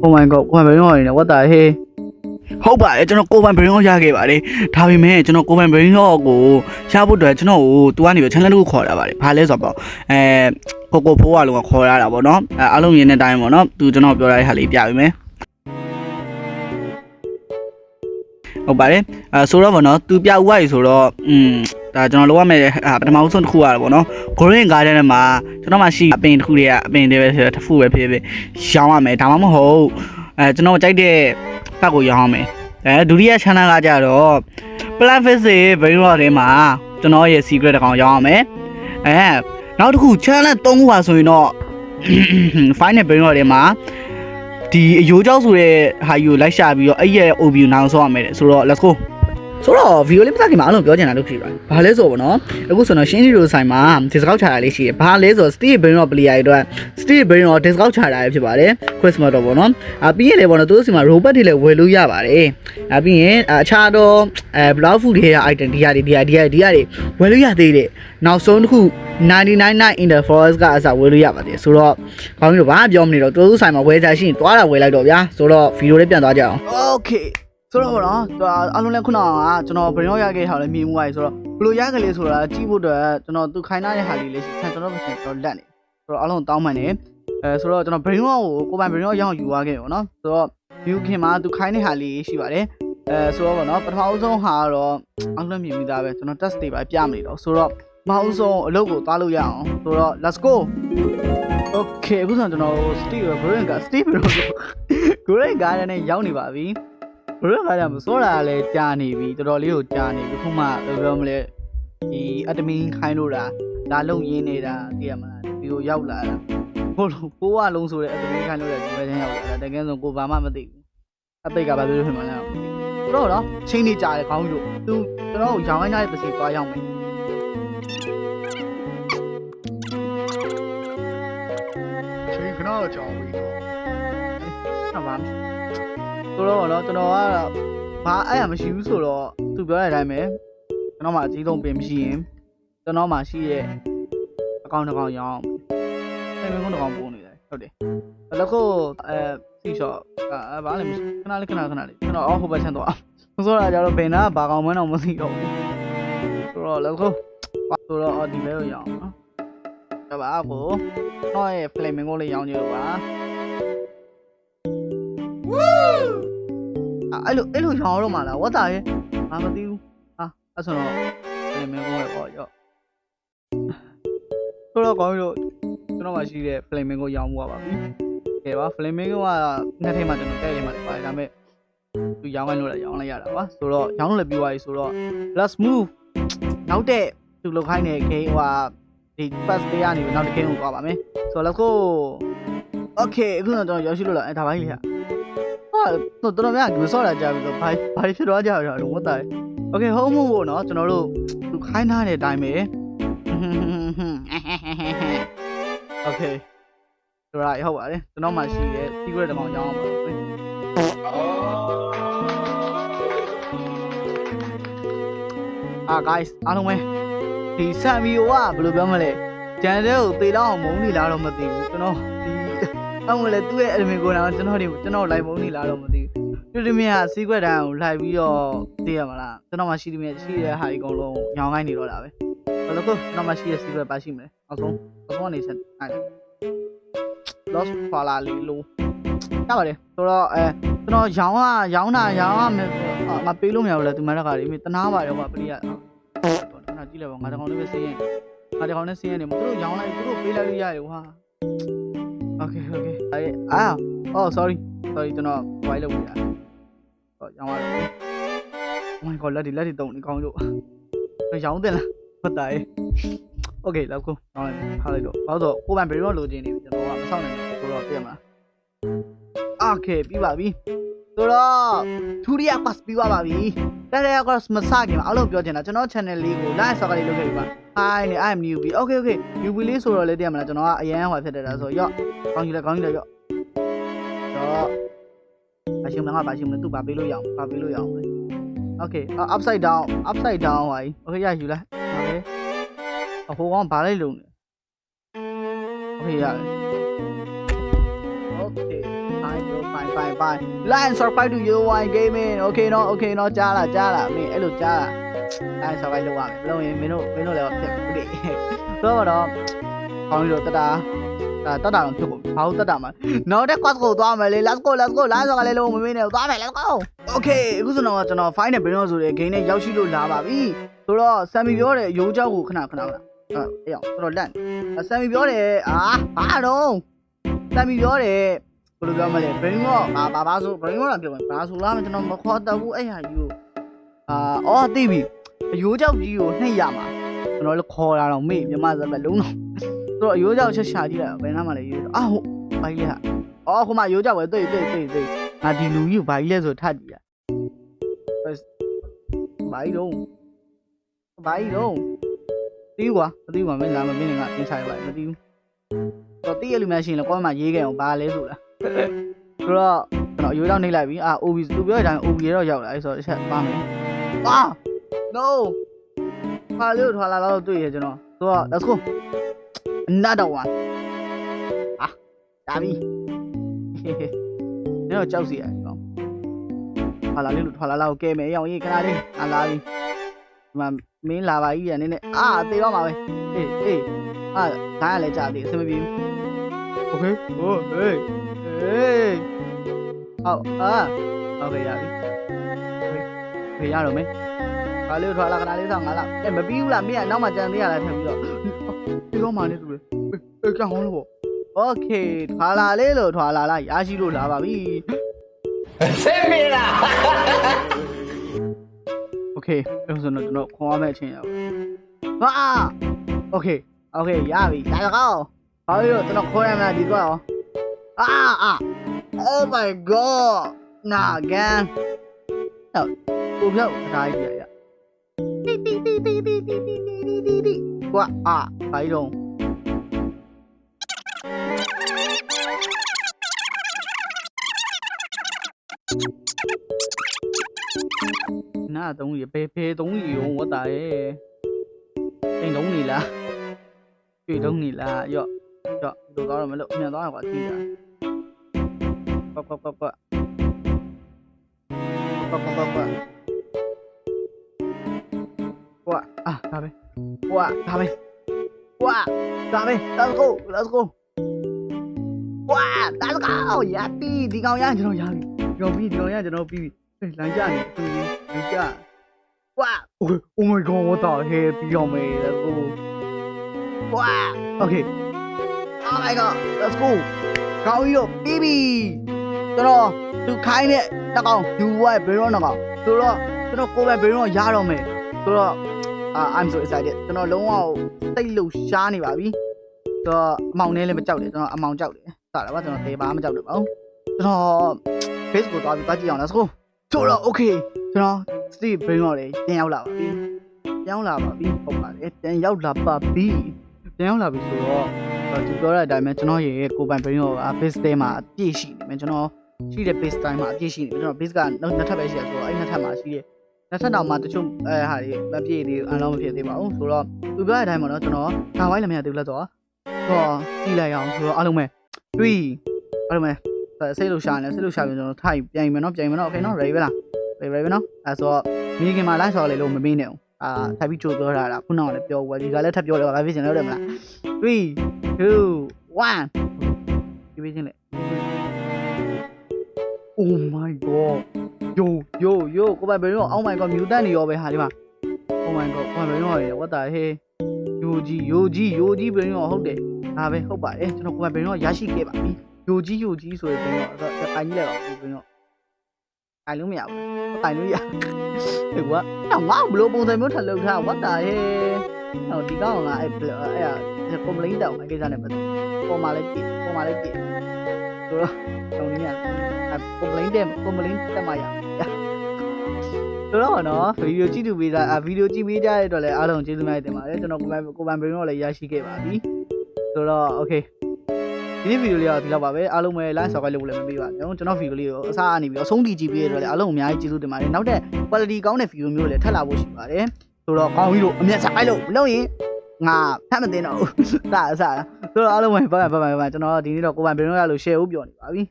Oh my god ကိုယ်ပိုင်ဘယ်တော့နေလဲဝတ်တာဟေးဟုတ်ပါတယ်ကျွန်တော်ကိုပိုင် brain ရောရခဲ့ပါတယ်ဒါပေမဲ့ကျွန်တော်ကိုပိုင် brain ရောကိုရှားဖို့အတွက်ကျွန်တော်ကိုသူကနေပြီး channel တစ်ခုခေါ်တာပါတယ်ဘာလဲဆိုတော့အဲကိုကိုဖိုးကလုံးကခေါ်ရတာပေါ့နော်အဲအလုံးရင်းတဲ့အတိုင်းပေါ့နော်သူကျွန်တော်ပြောရတဲ့ဟာလေးပြပေးမယ်ဟုတ်ပါတယ်အဲဆိုတော့ဗောနော်သူပြဥပ္ပါရီဆိုတော့อืมဒါကျွန်တော်လောက်ရမယ်ပထမဆုံးတစ်ခုရတာဗောနော် Green Garden မှာ ကျွန်တော်မှရှိအပင်တစ်ခုတွေကအပင်တွေပဲဆိုတော့တစ်ခုပဲဖြစ်ဖြစ်ရောင်းရမယ်ဒါမှမဟုတ်အဲကျွန်တော်ကြိုက်တဲ့ပတ်ကိုရောင်းရမယ်အဲဒုတိယ channel ကကြတော့ Plan Face ရဲ့ Brain Rot ထဲမှာကျွန်တော်ရဲ့ secret တစ်ကောင်ရောင်းရမယ်အဲနောက်တစ်ခု channel 3ခုပါဆိုရင်တော့ Final Brain Rot ထဲမှာဒီအယိုးကြောက်ဆိုတဲ့ဟာယူကိုလိုက်ရှာပြီးတော့အဲ့ရဲ့ OB ကိုနောက်ဆုံးရမယ်တဲ့ဆိုတော့ let's go ဆိုတော့ video လေးမစခင်မှာအားလုံးပြောချင်တာလို့ဖြစ်ပါတယ်။ဘာလဲဆိုတော့ဗောနော်။အခုဆိုတော့ရှင်းဒီလိုဆိုင်မှာ discount ချတာလေးရှိတယ်။ဘာလဲဆိုတော့ Steve Brain of Player တွေအတွက် Steve Brain of discount ချတာလေးဖြစ်ပါတယ်။ Christmas တော့ဗောနော်။အပြီးရင်လေဗောနော်သူတို့စီမှာ robot တွေလည်းဝယ်လို့ရပါတယ်။အပြီးရင်အခြားတော့အဲ block food တွေရဲ့ item ဒီဟာတွေဒီဟာဒီဟာဒီဟာတွေဝယ်လို့ရသေးတယ်။နောက်ဆုံးတစ်ခု999 in the forest ကအစားဝယ်လို့ရပါတယ်။ဆိုတော့ခေါင်းကြီးတို့ဘာမှပြောမနေတော့သူတို့ဆိုင်မှာဝယ်စားရှိရင်တွားတာဝယ်လိုက်တော့ဗျာ။ဆိုတော့ video လေးပြန်သွားကြအောင်။ Okay ဆိုတော့ဗောနော်သူအလုံးလဲခုနကကျွန်တော်ဘရင်ရောက်ရခဲ့ဟာလည်းမြင်မှုပါဆိုတော့ဘလို့ရကလေးဆိုတာကြည့်ဖို့အတွက်ကျွန်တော်သူခိုင်းထားတဲ့ဟာလေးလေးရှိခံကျွန်တော်မစင်တော့လက်နေဆိုတော့အလုံးတောင်းမှန်နေအဲဆိုတော့ကျွန်တော်ဘရင်ရောက်ကိုကိုပိုင်ဘရင်ရောက်ရအောင်ယူသွားခဲ့ဗောနော်ဆိုတော့ view ခင်မှာသူခိုင်းတဲ့ဟာလေးရှိပါတယ်အဲဆိုတော့ဗောနော်ပထမအဆုံးဟာကတော့အလုံးမြင်မိသားပဲကျွန်တော် test တွေပါပြမနေတော့ဆိုတော့မအောင်ဆုံးအလုပ်ကိုသွားလို့ရအောင်ဆိုတော့ let's go Okay အခုဆိုကျွန်တော် Steve Brain က Steve Brain ကို Great Garden နဲ့ရောက်နေပါပြီ ဘရခါကျမစောတာလည်းကြာနေပြီတော်တော်လေးကိုကြာနေပြီခုမှဘယ်ပြောမလဲဒီအတမင်းခိုင်းလို့တာလာလုံရင်းနေတာသိရမလားဒီကိုရောက်လာတာဘို့လို့ကိုကလုံးဆိုတဲ့အတမင်းခိုင်းလို့တဲ့ဒီဘက်ချင်းရောက်လာတာတကယ်ဆိုကိုဘာမှမသိဘူးအသိကဘာပြောဖြစ်မှလဲမသိဘူးတော့တော့ချင်းနေကြတယ်ခေါင်းကြီးတို့သူကျွန်တော်ကိုရောင်းခိုင်းတဲ့ပစီသွားရောက်မယ်ချင်းခဏကြောင်ပြီတော့ဟုတ်ပါ ဆိုတော့တော့ကျွန်တော်ကဘာအဲ့ရမရှိဘူးဆိုတော့သူပြောတဲ့အတိုင်းပဲကျွန်တော်မှအကြီးဆုံးပင်မရှိရင်ကျွန်တော်မှရှိရဲ့အကောင့်တစ်ကောင်ရောင်းအဲမျိုးကောင်တစ်ကောင်ပို့နေတယ်ဟုတ်တယ်ဘလက်ကိုအဲစီရှော့အဲဘာလဲမရှိခဏလေးခဏခဏလေးကျွန်တော်အော်ဟိုဘက်ချန်သွားဆိုတော့ကျတော့ဘယ်နာဘာကောင်မန်းတော့မသိတော့ဘူးဆိုတော့လက်ကိုဆိုတော့အော်ဒီမဲကိုရောင်းနော်ဒါပါဘို့တော့ရဲ့ flaming ကိုလေးရောင်းကြတော့ပါ အဲ့လိုအဲ့လိုရောင်းတော့မှလားဝတ်တာရဲ့ငါမသိဘူးဟာအဲ့ဆိုတော့အဲ့မင်းကောရောရောဆိုတော့ကောင်းပြီလို့ကျွန်တော်မှရှိတဲ့ flamingo ရောင်းမှုပါပြီကဲပါ flamingo ကနှစ်ထဲမှာကျွန်တော်တဲ့ထဲမှာပါတယ်ဒါပေမဲ့သူရောင်းခိုင်းလို့လည်းရောင်းလိုက်ရတာပါဆိုတော့ရောင်းလို့လည်းပြီးသွားပြီဆိုတော့ let's move နောက်တဲ့သူလောက်ခိုင်းတဲ့ game ဟိုဒီ first day ကနေနောက်တစ် game ကိုသွားပါမယ်ဆိုတော့ let's go okay အခုတော့ကျွန်တော်ရောက်ရှိလို့လားအဲဒါပါကြီးလေဟာဟာ တော်တော်များများဆော့တာကြာပြီဆိုဘာဘာဖြစ်သွားကြရတာလို့ဝတ်တာ။ Okay ဟုတ်မှုပေါ့နော်ကျွန်တော်တို့ခိုင်းထားတဲ့အတိုင်းပဲ။ Okay ဆိုတော့ဟုတ်ပါတယ်ကျွန်တော်မှရှိရဲ့ secret တမောင်ကြောင်းပါပဲ။အာ guys အားလုံးပဲဒီဆမ်မီယိုကဘယ်လိုပြောမလဲဂျန်တဲ့ကိုသေလောက်အောင်မုန်းနေလားတော့မသိဘူးကျွန်တော်ဒီ အောင်လေသူ့ရဲ့ enemy ကိုတော့ကျွန်တော်တွေကျွန်တော်လိုက်မုန်းနေလားတော့မသိဘူးပြတမီကစီးခွက်တန်းကိုလိုက်ပြီးတော့သိရမလားကျွန်တော်မှရှိတယ်မြရှိတဲ့ဟာအကုန်လုံးညောင်းခိုင်းနေတော့တာပဲဘယ်လိုကိုကျွန်တော်မှရှိတဲ့စီးခွက်ပါရှိမလဲအောက်ဆုံးအောက်ဆုံးကနေဆက်အဲ့ lost fala လေးလို့ရပါတယ်ဆိုတော့အဲကျွန်တော်ရောင်းอ่ะရောင်းတာရောင်းရမယ်ငါပေးလို့မရဘူးလေသူမတက်ကလေးတနာပါတယ်ကွာပရိယတော့နာကြည့်လိုက်ပါငါတကောင်လေးပဲစေးရင်ငါတကောင်နဲ့စေးရင်နေမသူတို့ရောင်းလိုက်သူတို့ပေးလိုက်လို့ရတယ်ဟာ okay okay အဲအာ oh sorry sorry ကျွန်တော်ဝိုင်းလုပ်နေတာတော့ရောင်းရတယ် Oh my god လက်ဒီလက်ဒီတုံနေကောင်းလို့ရောင်းတယ်လားဟုတ်တယ် Okay လောက်ကိုရောင်းလိုက်ထားလိုက်တော့ဘာလို့ကိုပန်ဘယ်တော့လိုချင်နေပြီကျွန်တော်ကမဆောက်နိုင်တော့ဆိုတော့ပြရမလား Okay ပြီးပါပြီဆိုတော့ထူရီယာပတ်ပြီးသွားပါပြီ Terra Cross မစခင်မှာအားလုံးပြောချင်တာကျွန်တော် channel လေးကို like subscribe လေးလုပ်ခဲ့ပြီပါ Hi နေ I am newbie Okay okay newbie လေးဆိုတော့လည်းတည်ရမလားကျွန်တော်ကအရန်ဟွာဖြစ်တယ်ဒါဆိုရော့ကောင်းကြီးလဲကောင်းကြီးလဲရော့တော့ဘာရှင်မလားငါဘာရှင်မလဲသူ့ဘာပေးလို့ရအောင်ဘာပေးလို့ရအောင်လဲ Okay upside down upside down ဟွာကြီး Okay ရယူလား Okay အဟိုကောင်ဘာလိုက်လုံလဲ Okay ရတယ် Okay fine bro fine fine fine like subscribe to you one gaming okay နော် okay နော်ကြားလားကြားလားမင်းအဲ့လိုကြားလား like subscribe လုပ်ရမယ်မလုပ်ရင်မင်းတို့မင်းတို့လည်းဖြစ်ဘူးလေဆိုတော့ကောင်းပြီးတော့တတာဒါတတာတော့ဖြစ်ကုန်ဘာလို့တတာမှာနောက်တဲ့ quest ကိုသွားမယ်လေ let's go let's go လိုင်းစော်ကလည်းလုံးမမင်းနဲ့သွားမယ် let's go okay အခုဆိုတော့ကျွန်တော် final brain ဆိုတဲ့ game နဲ့ရောက်ရှိလို့လာပါပြီဆိုတော့ Sammy ပြောတဲ့ရိုးကြောက်ကိုခဏခဏခဏအဲ့အေးအောင်တော်တော်လန့် Sammy ပြောတယ်အာဘာတော့ Sammy ပြောတယ် ဘယ်လိုပြောမလဲ brain တော့ဘာဘာဘာဆို brain တော့ပြောမယ်ဘာဆိုလားမကျွန်တော်မခေါ်တတ်ဘူးအဲ့ဟာကြီးကိုအာအော်သိပြီအယိုးကြောက်ကြီးကိုနှိပ်ရမှာကျွန်တော်လည်းခေါ်လာတော့မေ့မြမစက်ပဲလုံးတော့ဆိုတော့အယိုးကြောက်ချက်ရှာကြည့်လိုက်ဘယ်နားမှလဲရေးအာဟုတ်ဘာကြီးလဲဟာအော်ဟိုမှာအယိုးကြောက်ပဲတွေ့တွေ့တွေ့တွေ့ငါဒီလူကြီးကိုဘာကြီးလဲဆိုထပ်ကြည့်ရဘာကြီးတော့ဘာကြီးတော့တီးကွာမသိဘူးကွာမင်းလာမမင်းကတင်ချရပါမသိဘူးတော့တီးရလူများရှိရင်လည်းကွာမှရေးခဲ့အောင်ဘာလဲဆိုလား ဆိုတော့ကျွန်တော်အယိုးကြောက်နှိပ်လိုက်ပြီအာ OB သူပြောတဲ့အတိုင်း OB ရောရောက်လာအဲ့ဆိုတော့တစ်ချက်ပါမယ်အာ no ဟာလေးကိုထွာလာတော့တွေ့ရကျွန်တော်ဆိုတော့ let's go another one อ่ะဒါပြီနေတော့ကြောက်စီရအောင်ထွာလာလေးလို့ထွာလာလာကိုကဲမယ်အောင်ရေးခဏလေးအာလာပြီဒီမှာမင်းလာပါကြီးရနည်းနည်းအာသေတော့မှာပဲအေးအေးအာဒါကလည်းကြာသေးအဆင်မပြေဘူး okay ဟို ဟေးဟေးဟောအာโอเคရပြီโอเคရတော့မယ် ဘာလို့ထွာလာခဏလေးဆောင်ငါလာအဲမပြီးဘူးလားမင်းကနောက်မှကြံသေးရလားထပ်ပြီးတော့ပြီးတော့မှနေသူလေအေးကြောင်းလို့โอเคထွာလာလေးလို့ထွာလာလားရရှိလို့လာပါပြီ Semina! โอเคအဲ့ဆိုတော့ကျွန်တော်ခေါ်ရမယ့်အချိန်ရောက်ဟာโอเคโอเคရပြီလာတော့ဘာလို့ကျွန်တော်ခေါ်ရမှာဒီကွာ ရောအာအာ Oh my god နာကန်တော့ကိုပြောက်ထားရရတီတီတီတီတီတီတီတီတီတီကွာအာဘာလို့နာသုံးရဘယ်ဘယ်သုံးရရောဝတ်တာရဲ့အိမ်သုံးနေ ok oh my god let's go ကောင်းပြီတော့ပြီးပြီကျွန်တော်သူခိုင်းတဲ့တစ်ကောင်ယူဝိုင်းဘယ်တော့နှကောင်ဆိုတော့ကျွန်တော်ကိုယ်ပဲဘယ်တော့ရတော့မယ်ဆိုတော့အာ I'm so excited ကျွန်တော်လုံးဝစိတ်လှုပ်ရှားနေပါပြီဆိုတော့အမောင်နဲ့လည်းမကြောက်တယ်ကျွန်တော်အမောင်ကြောက်တယ်စတာပါကျွန်တော်တေပါမကြောက်တော့ပါဘူးကျွန်တော် face ကိုသွားပြီးသွားကြည့်အောင် let's go ဆိုတော့ okay ကျွန်တော် Steve Brain တော့လေပြန်ရောက်လာပါပြီပြန်ရောက်လာပါပြီဟုတ်ပါတယ်ပြန်ရောက်လာပါပြီ ပြန်ရောက်လာပြီဆိုတော့သူပြောတဲ့အတိုင်းပဲကျွန်တော်ရဲ့ကိုပိုင် Brain တော့ base ထဲမှာအပြည့်ရှိနေမယ်ကျွန်တော်ရှိတဲ့ base တိုင်းမှာအပြည့်ရှိနေပြီကျွန်တော် base ကနောက်နှစ်ထပ်ပဲရှိရဆိုတော့အဲ့နှစ်ထပ်မှာရှိတဲ့နှစ်ထပ်တောင်မှတချို့အဲဟာတွေမပြည့်သေးဘူးအလုံးမပြည့်သေးပါဘူးဆိုတော့သူပြောတဲ့အတိုင်းပေါ့နော်ကျွန်တော်ဒါဝိုင်းလည်းမရသေးဘူးလက်တော့ဆိုတော့ကြည့်လိုက်အောင်ဆိုတော့အားလုံးပဲတွေ့အားလုံးပဲစိတ်လို့ရှာနေစိတ်လို့ရှာပြီးကျွန်တော်ထိုက်ပြန်မယ်နော်ပြန်မယ်နော် okay နော် ready ပဲလား ready ready နော်အဲဆိုတော့မိခင်မှာ live ဆော်လေလို့မမေးနဲ့အောင် အာထိုက်ပြီးကြိုးပြောတာလားခုနကလည်းပြောဝယ်ဒီကလည်းထပ်ပြောတယ်ဘာဖြစ်ချင်လဲဟုတ်တယ်မလား3 2 1ဒီပေးချင်းလေ Oh my god yo yo yo ကိုပိုင်ဘယ်ရော Oh my god မြူတတ်နေရောပဲဟာဒီမှာ Oh my god ကိုပိုင်ဘယ်ရောရေ what the hell ယိုကြီးယိုကြီးယိုကြီးဘယ်ရောဟုတ်တယ်ဒါပဲဟုတ်ပါတယ်ကျွန်တော်ကိုပိုင်ဘယ်ရောရရှိခဲ့ပါပြီယိုကြီးယိုကြီးဆိုရင်ဘယ်ရောအဲ့တော့တိုင်ကြီးလိုက်ပါဦးဘယ်ရော တိုင်လို့မရဘူးတိုင်လို့ရဟဲ့ကွာတော့ငါဘလို့ပုံစံမျိုးထပ်လုပ်ထား what the hell ဟိုဒီကောင်ကအဲ့အဲ့အဲ့ကွန်ပလိန်းတောင်အကိစ္စနဲ့ပတ်သက်ပေါ်မှာလည်းကြည့်ပေါ်မှာလည်းကြည့်ဆိုတော့တောင်းနေရကွန်ပလိန်းတက်ကွန်ပလိန်းတက်မှရဆိုတော့နော်ဗီဒီယိုကြည့်သူပေးတာဗီဒီယိုကြည့်ပေးကြတဲ့အတွက်လည်းအားလုံးကျေးဇူးများတင်ပါတယ်ကျွန်တော်ကိုပိုင်ကိုပိုင်ဘရင်တော့လည်းရရှိခဲ့ပါပြီဆိုတော့ okay ဒီဗီဒီယိုလေးကတော့ဒီလောက်ပါပဲအားလုံးပဲ like subscribe လုပ်လို့လည်းမပေးပါဘူးကျွန်တော်ဗီဒီယိုလေးကိုအစားအနေပြီးအဆုံးထိကြည့်ပေးရတော့လည်းအားလုံးအများကြီးကျေးဇူးတင်ပါတယ်နောက်တဲ့ quality ကောင်းတဲ့ဗီဒီယိုမျိုးလည်းထပ်လာဖို့ရှိပါတယ်ဆိုတော့ကောင်းပြီလို့အမြတ် subscribe လုပ်မလုပ်ရင်ငါဖတ်မသိတော့ဘူးစအစဆိုတော့အားလုံးပဲဘိုင်ဘိုင်ဘိုင်ကျွန်တော်ဒီနေ့တော့ကိုပိုင်ဘရင်တော့ရလို့ share ဦးပြောနေပါပြီ